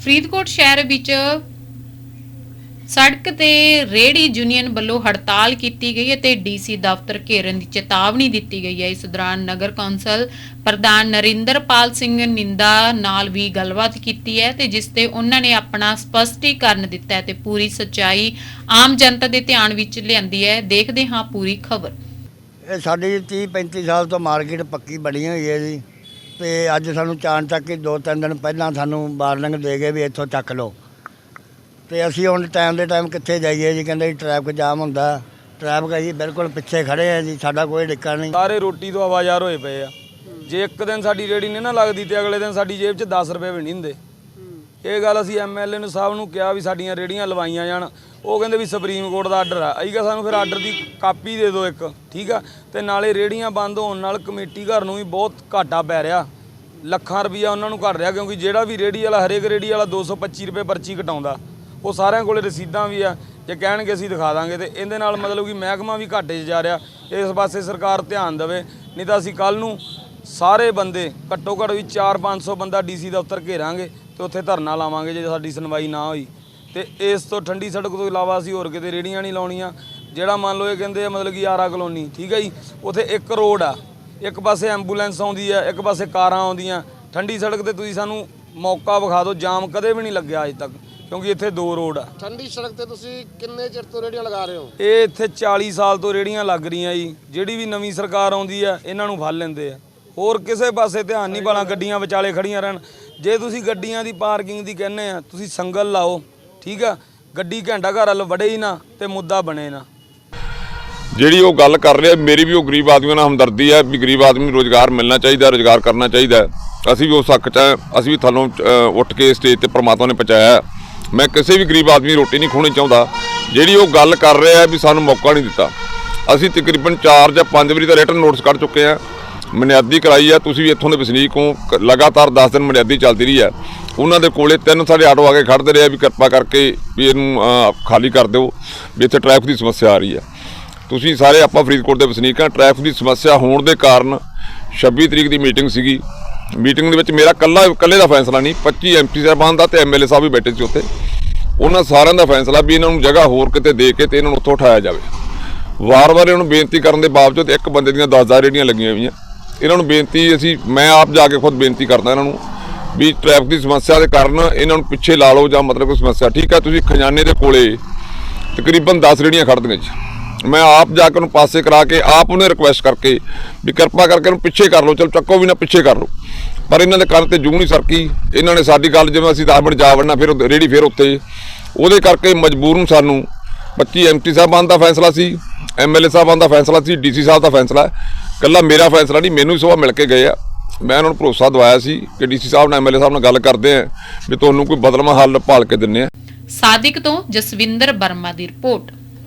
ਫਰੀਦਕੋਟ ਸ਼ਹਿਰ ਵਿੱਚ ਸੜਕ ਤੇ ਰੇੜੀ ਯੂਨੀਅਨ ਵੱਲੋਂ ਹੜਤਾਲ ਕੀਤੀ ਗਈ ਹੈ ਤੇ ਡੀਸੀ ਦਫ਼ਤਰ ਘੇਰਨ ਦੀ ਚੇਤਾਵਨੀ ਦਿੱਤੀ ਗਈ ਹੈ। ਇਸ ਦੌਰਾਨ ਨਗਰ ਕੌਂਸਲ ਪ੍ਰਧਾਨ ਨਰਿੰਦਰਪਾਲ ਸਿੰਘ ਨਿੰਦਾ ਨਾਲ ਵੀ ਗੱਲਬਾਤ ਕੀਤੀ ਹੈ ਤੇ ਜਿਸ ਤੇ ਉਹਨਾਂ ਨੇ ਆਪਣਾ ਸਪਸ਼ਟੀਕਰਨ ਦਿੱਤਾ ਹੈ ਤੇ ਪੂਰੀ ਸੱਚਾਈ ਆਮ ਜਨਤਾ ਦੇ ਧਿਆਨ ਵਿੱਚ ਲਿਆਂਦੀ ਹੈ। ਦੇਖਦੇ ਹਾਂ ਪੂਰੀ ਖਬਰ। ਇਹ ਸਾਡੀ 30 35 ਸਾਲ ਤੋਂ ਮਾਰਕੀਟ ਪੱਕੀ ਬਣੀ ਹੋਈ ਹੈ ਜੀ। ਤੇ ਅੱਜ ਸਾਨੂੰ ਚਾਣ ਚੱਕ ਕੇ ਦੋ ਤਿੰਨ ਦਿਨ ਪਹਿਲਾਂ ਸਾਨੂੰ ਵਾਰਨਿੰਗ ਦੇ ਗਏ ਵੀ ਇੱਥੋਂ ਚੱਕ ਲਓ। ਤੇ ਅਸੀਂ ਹੁਣ ਟਾਈਮ ਦੇ ਟਾਈਮ ਕਿੱਥੇ ਜਾਈਏ ਜੀ? ਕਹਿੰਦੇ ਜੀ ਟ੍ਰੈਫਿਕ ਜਾਮ ਹੁੰਦਾ। ਟ੍ਰੈਫਿਕ ਅਸੀਂ ਬਿਲਕੁਲ ਪਿੱਛੇ ਖੜੇ ਆ ਜੀ ਸਾਡਾ ਕੋਈ ਡਿੱਕਾ ਨਹੀਂ। ਸਾਰੇ ਰੋਟੀ ਤੋਂ ਆਵਾਜ਼ਾਰ ਹੋਏ ਪਏ ਆ। ਜੇ ਇੱਕ ਦਿਨ ਸਾਡੀ ਰੇੜੀ ਨਹੀਂ ਨਾ ਲੱਗਦੀ ਤੇ ਅਗਲੇ ਦਿਨ ਸਾਡੀ ਜੇਬ 'ਚ 10 ਰੁਪਏ ਵੀ ਨਹੀਂ ਹੁੰਦੇ। ਇਹ ਗੱਲ ਅਸੀਂ ਐਮਐਲਏ ਨੂੰ ਸਾਹਿਬ ਨੂੰ ਕਿਹਾ ਵੀ ਸਾਡੀਆਂ ਰੇੜੀਆਂ ਲਵਾਈਆਂ ਜਾਣ। ਉਹ ਕਹਿੰਦੇ ਵੀ ਸੁਪਰੀਮ ਕੋਰਟ ਦਾ ਆਰਡਰ ਆ। ਅਸੀਂ ਕਿਹਾ ਸਾਨੂੰ ਫਿਰ ਆਰਡਰ ਦੀ ਕਾਪੀ ਦੇ ਦਿਓ ਇੱਕ, ਠੀਕ ਆ? ਤੇ ਨਾਲੇ ਰੇੜੀਆਂ ਬੰਦ ਹੋਣ ਨਾਲ ਕਮੇਟੀ ਘਰ ਨੂੰ ਵੀ ਬਹੁਤ ਘਾਟਾ ਪੈ ਰਿਹਾ। ਲੱਖਾਂ ਰੁਪਈਆ ਉਹਨਾਂ ਨੂੰ ਘਟ ਰਿਹਾ ਕਿਉਂਕਿ ਜਿਹੜਾ ਵੀ ਰੇੜੀ ਵਾਲਾ, ਹਰੇਕ ਰੇੜੀ ਵਾਲਾ 225 ਰੁਪਏ ਪਰਚੀ ਕਟਾਉਂਦਾ। ਉਹ ਸਾਰਿਆਂ ਕੋਲੇ ਰਸੀਦਾਂ ਵੀ ਆ। ਜੇ ਕਹਿਣਗੇ ਅਸੀਂ ਦਿਖਾ ਦਾਂਗੇ ਤੇ ਇਹਦੇ ਨਾਲ ਮਤਲਬ ਕਿ ਮਹਿਕਮਾ ਵੀ ਘਾਟੇ 'ਚ ਜਾ ਰਿਹਾ। ਇਸ ਪਾਸੇ ਸਰਕਾਰ ਧਿਆਨ ਦੇਵੇ, ਨਹੀਂ ਤਾਂ ਅਸੀਂ ਕੱਲ ਨੂੰ ਸਾਰੇ ਬੰਦੇ, ਘੱਟੋ ਘੱਟ ਵੀ 4-500 ਬੰਦਾ ਡੀਸੀ ਦਫ਼ਤਰ ਘੇਰਾਂਗੇ ਤੇ ਉੱਥੇ ਧਰਨਾ ਲਾਵਾਂਗੇ ਜੇ ਸਾਡੀ ਸੁਣਵਾਈ ਨਾ ਹੋਈ। ਤੇ ਇਸ ਤੋਂ ਠੰਡੀ ਸੜਕ ਤੋਂ ਇਲਾਵਾ ਅਸੀਂ ਹੋਰ ਕਿਤੇ ਰੇੜੀਆਂ ਨਹੀਂ ਲਾਉਣੀਆਂ। ਜਿਹੜਾ ਮੰਨ ਲਓ ਇਹ ਕਹਿੰਦੇ ਆ ਮਤਲਬ ਕਿ ਆਰਾ ਕਲੋਨੀ ਠੀਕ ਹੈ ਜੀ? ਉੱਥੇ ਇੱਕ ਰੋਡ ਆ। ਇੱਕ ਪਾਸੇ ਐਂਬੂਲੈਂਸ ਆਉਂਦੀ ਆ ਇੱਕ ਪਾਸੇ ਕਾਰਾਂ ਆਉਂਦੀਆਂ। ਠੰਡੀ ਸੜਕ ਤੇ ਤੁਸੀਂ ਸਾਨੂੰ ਮੌਕਾ ਵਿਖਾ ਦਿਓ ਜਾਮ ਕਦੇ ਵੀ ਨਹੀਂ ਲੱਗਿਆ ਅਜੇ ਤੱਕ ਕਿਉਂਕਿ ਇੱਥੇ ਦੋ ਰੋਡ ਆ। ਠੰਡੀ ਸੜਕ ਤੇ ਤੁਸੀਂ ਕਿੰਨੇ ਚਿਰ ਤੋਂ ਰੇੜੀਆਂ ਲਗਾ ਰਹੇ ਹੋ? ਇਹ ਇੱਥੇ 40 ਸਾਲ ਤੋਂ ਰੇੜੀਆਂ ਲੱਗ ਰਹੀਆਂ ਜੀ। ਜਿਹੜੀ ਵੀ ਨਵੀਂ ਸਰਕਾਰ ਆਉਂਦੀ ਆ ਇਹਨਾਂ ਨੂੰ ਫੜ ਲੈਂਦੇ ਆ। ਹੋਰ ਕਿਸੇ ਪਾਸੇ ਧਿਆਨ ਨਹੀਂ ਪਾਣਾ ਗੱਡੀਆਂ ਵਿਚਾਲੇ ਖੜੀਆਂ ਰਹਿਣ। ਜੇ ਤੁਸੀਂ ਗੱਡੀਆਂ ਦੀ ਪਾਰਕਿੰਗ ਦੀ ਕਹਿੰਦੇ ਆ ਤੁਸੀਂ ਸੰਗਲ ਲਾਓ। ਠੀਕ ਆ? ਗੱਡੀ ਘੰਟਾ ਘਰ ਵੱਲ ਵੜੇ ਹੀ ਨਾ ਤੇ ਮੁੱਦਾ ਬਣੇ ਨਾ। ਜਿਹੜੀ ਉਹ ਗੱਲ ਕਰ ਰਿਹਾ, ਮੇਰੀ ਵੀ ਉਹ ਗਰੀਬ ਆਦਮੀਆਂ ਨਾਲ ਹਮਦਰਦੀ ਹੈ ਵੀ ਗਰੀਬ ਆਦਮੀ ਨੂੰ ਰੋਜ਼ਗਾਰ ਮਿਲਣਾ ਚਾਹੀਦਾ ਰੋਜ਼ਗਾਰ ਕਰਨਾ ਚਾਹੀਦਾ ਅਸੀਂ ਵੀ ਉਸ ਹੱਕ 'ਚ ਅਸੀਂ ਵੀ ਥੱਲੋਂ ਉੱਠ ਕੇ ਸਟੇਜ ਤੇ ਪ੍ਰਮਾਤਮਾ ਨੇ ਪਹੁੰਚਾਇਆ ਮੈਂ ਕਿਸੇ ਵੀ ਗਰੀਬ ਆਦਮੀ ਰੋਟੀ ਨਹੀਂ ਖੋਣੀ ਚਾਹੁੰਦਾ। ਜਿਹੜੀ ਉਹ ਗੱਲ ਕਰ ਰਿਹਾ ਵੀ ਸਾਨੂੰ ਮੌਕਾ ਨਹੀਂ ਦਿੱਤਾ। ਅਸੀਂ ਤਕਰੀਬਨ 4 ਜਾਂ 5 ਵਾਰੀ ਦਾ ਰਿਟਰਨ ਨੋਟਿਸ ਕੱਢ ਚੁੱਕੇ ਹਾਂ। ਮਨਿਆਦੀ ਕਰਾਈ ਹੈ ਤੁਸੀਂ ਵੀ ਇੱਥੋਂ ਦੇ ਵਸਨੀਕ ਹੋ, ਕ- ਲਗਾਤਾਰ 10 ਦਿਨ ਮਨਿਆਦੀ ਚੱਲਦੀ ਰਹੀ ਹੈ ਉਹਨਾਂ ਦੇ ਕੋਲੇ ਤਿੰਨ ਸਾਡੇ ਆਟੋ ਆ ਕੇ ਖੜਦੇ ਰਹੇ ਆ ਵੀ ਕਿਰਪਾ ਕਰਕੇ ਵੀ ਇਹਨੂੰ ਖਾਲੀ ਕਰ ਦਿਓ, ਵੀ ਇੱਥੇ ਟ੍ਰੈਫਿਕ ਦੀ ਸਮੱਸਿਆ ਆ ਰਹੀ ਹੈ ਤੁਸੀਂ ਸਾਰੇ ਆਪਾਂ ਫਰੀਦਕੋਟ ਦੇ ਵਸਨੀਕ ਹਾਂ, ਟ੍ਰੈਫਿਕ ਦੀ ਸਮੱਸਿਆ ਹੋਣ ਦੇ ਕਾਰਨ 26 ਤਰੀਕ ਦੀ ਮੀਟਿੰਗ ਸੀਗੀ। ਮੀਟਿੰਗ ਦੇ ਵਿੱਚ ਮੇਰਾ ਕੱਲਾ ਇਕੱਲੇ ਦਾ ਫੈਸਲਾ ਨਹੀਂ 25 ਐਮਪੀ ਸਾਹਿਬਾਨ ਦਾ ਤੇ ਐਮਐਲਏ ਸਾਹਿਬ ਵੀ ਬੈਠੇ ਸੀ ਉੱਥੇ। ਉਹਨਾਂ ਸਾਰਿਆਂ ਦਾ ਫੈਸਲਾ ਵੀ ਇਹਨਾਂ ਨੂੰ ਜਗ੍ਹਾ ਹੋਰ ਕਿਤੇ ਦੇ ਕੇ ਤੇ ਇਹਨਾਂ ਨੂੰ ਉੱਥੋਂ ਉਠਾਇਆ ਜਾਵੇ। ਵਾਰ-ਵਾਰ ਇਹਨਾਂ ਨੂੰ ਬੇਨਤੀ ਕਰਨ ਦੇ ਬਾਵਜੂਦ ਇੱਕ ਬੰਦੇ ਦੀਆਂ 10000 ਰੇੜੀਆਂ ਲੱਗੀਆਂ ਹੋਈਆਂ। ਇਹਨਾਂ ਨੂੰ ਬੇਨਤੀ ਅਸੀਂ, ਮੈਂ ਆਪ ਜਾ ਕੇ ਖੁਦ ਬੇਨਤੀ ਕਰਦਾ ਇਹਨਾਂ ਨੂੰ ਵੀ ਟ੍ਰੈਫਿਕ ਦੀ ਸਮੱਸਿਆ ਦੇ ਕਾਰਨ ਇਹਨਾਂ ਨੂੰ ਪਿੱਛੇ ਲਾ ਲਓ ਜਾਂ ਮਤਲਬ ਕੋਈ ਸਮੱਸਿਆ। ਠੀਕ ਹੈ, ਤੁਸੀਂ ਖਜ਼ਾਨੇ ਦੇ ਕੋਲੇ ਤਕਰੀਬਨ 10 ਰੇੜੀਆਂ ਖੜਦੀਆਂ ਜੀ। ਮੈਂ ਆਪ ਜਾ ਕੇ ਉਹਨੂੰ ਪਾਸੇ ਕਰਾ ਕੇ ਆਪ ਉਹਨੇ ਰਿਕੁਐਸਟ ਕਰਕੇ ਵੀ ਕਿਰਪਾ ਕਰਕੇ ਉਹਨੂੰ ਪਿੱਛੇ ਕਰ ਲਓ, ਚਲ ਚੱਕੋ ਵੀ ਨਾ ਪਿੱਛੇ ਕਰ ਲਓ। ਪਰ ਇਹਨਾਂ ਦੇ ਕੰਨ ਤੇ ਜੂੰ ਨਹੀਂ ਸਰਕੀ। ਇਹਨਾਂ ਨੇ ਸਾਡੀ ਗੱਲ ਜਿਵੇਂ ਅਸੀਂ 10 ਮਿੰਟ ਜਾ ਵੜਨਾ, ਫਿਰ ਉਹ ਰੇੜੀ ਫਿਰ ਉੱਤੇ ਉਹਦੇ ਕਰਕੇ ਮਜ਼ਬੂਰ ਨੂੰ ਸਾਨੂੰ 25 ਐਮਟੀ ਸਾਹਿਬਾਨ ਦਾ ਫੈਸਲਾ ਸੀ ਐਮਐਲਏ ਸਾਹਿਬਾਨ ਦਾ ਫੈਸਲਾ ਸੀ ਡੀਸੀ ਸਾਹਿਬ ਦਾ ਫੈਸਲਾ। ਕੱਲਾ ਮੇਰਾ ਫੈਸਲਾ ਨਹੀਂ, ਮੈਨੂੰ ਹੀ ਸਵੇਰ ਮਿਲ ਕੇ ਗਏ ਆ। ਮੈਂ ਉਹਨਾਂ ਨੂੰ ਭਰੋਸਾ ਦਵਾਇਆ ਸੀ ਕਿ ਡੀਸੀ ਸਾਹਿਬ ਨਾਲ ਐਮਐਲਏ ਸਾਹਿਬ ਨਾਲ ਗੱਲ ਕਰਦੇ ਆ ਵੀ ਤੁਹਾਨੂੰ ਕੋਈ ਬਦਲਵਾਂ ਹੱਲ ਭਾਲ ਕੇ ਦਿੰਨੇ ਆ। ਸਾਦਿਕ ਤੋਂ ਜਸਵਿੰਦਰ ਵਰਮਾ ਦੀ ਰਿਪੋਰਟ।